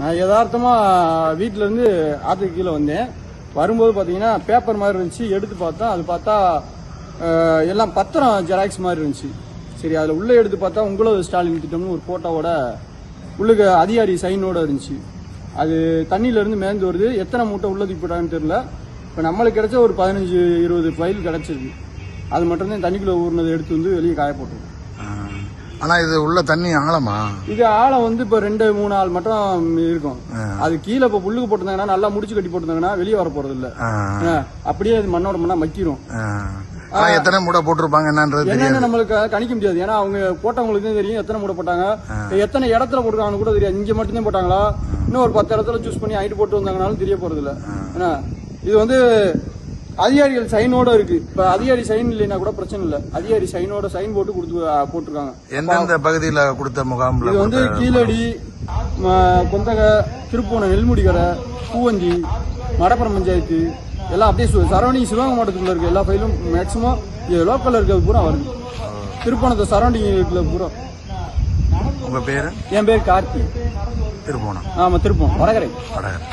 நான் யதார்த்தமாக வீட்டிலேருந்து ஆற்றுக்கு கீழே வந்தேன். வரும்போது பார்த்தீங்கன்னா பேப்பர் மாதிரி இருந்துச்சு. எடுத்து பார்த்தா அது பார்த்தா எல்லாம் பத்திரம் ஜெராக்ஸ் மாதிரி இருந்துச்சு. சரி அதில் உள்ளே எடுத்து பார்த்தா உங்களது ஸ்டாலின் திட்டம்னு ஒரு ஃபோட்டோவோட உள்ளுக்கு அதிகாரி சைனோட இருந்துச்சு. அது தண்ணியிலேருந்து மேந்து வருது. எத்தனை மூட்டை உள்ளதுக்கு போட்டாங்கன்னு இப்போ நம்மளுக்கு கிடச்ச ஒரு பதினஞ்சு இருபது பயில் கிடச்சிருக்கு. அது மட்டும்தான் தண்ணிக்குள்ளே ஊறினதை எடுத்து வந்து வெளியே காய போட்டுருக்கோம் ஆனா இது உள்ள தண்ணி ஆழமா? இது ஆழம் வந்து இப்ப ரெண்டு மூணு ஆள் மட்டும் இருக்கும். அது கீழே இப்ப புல்லுக்கு போட்டிருந்தாங்கன்னா நல்லா முடிச்சு கட்டி போட்டிருந்தாங்கன்னா வெளியே வர போறது இல்ல. அப்படியே அது மண்ணோட மண்ணா மக்கிரும். எத்தனை மூடை போட்டிருப்பாங்க என்னன்றது என்னன்னு நம்மளுக்கு கணிக்க முடியாது. ஏன்னா அவங்க போட்டவங்களுக்கு தெரியும் எத்தனை மூட்டை போட்டாங்க. எத்தனை இடத்துல போட்டிருக்காங்கன்னு கூட தெரியாது. இங்க மட்டும்தான் போட்டாங்களா? இன்னும் ஒரு பத்து இடத்துல சூஸ் பண்ணி ஐட்டு போட்டு வந்தாங்கனாலும் தெரிய போறது இல்ல. இது வந்து அதிகாரிகள் சைனோட இருக்கு. இப்ப அதிகாரி சைன் இல்லைன்னா கூட பிரச்சனை இல்ல. அதிகாரி சைனோட சைன் போட்டு கொடுத்து போட்டிருக்காங்க. எந்தெந்த பகுதியில கொடுத்த முகாம்ல இது வந்து கீழடி கொந்தகை திருப்பூணம் நெல்முடிகரை பூவஞ்சி மடப்புறம் பஞ்சாயத்து எல்லாம் அப்படியே சரௌண்டிங் சிவகங்கை மாவட்டத்தில் இருக்க எல்லா ஃபைலும் மேக்ஸிமம் லோக்கல்ல இருக்கிறது பூரா வருது. திருப்பணத்தை சரௌண்டிங் இருக்கிற பூரா. உங்க பேரு? என் பேர் கார்த்தி. திருப்போணம். ஆமா திருப்பம் வடகரை. வடகர்.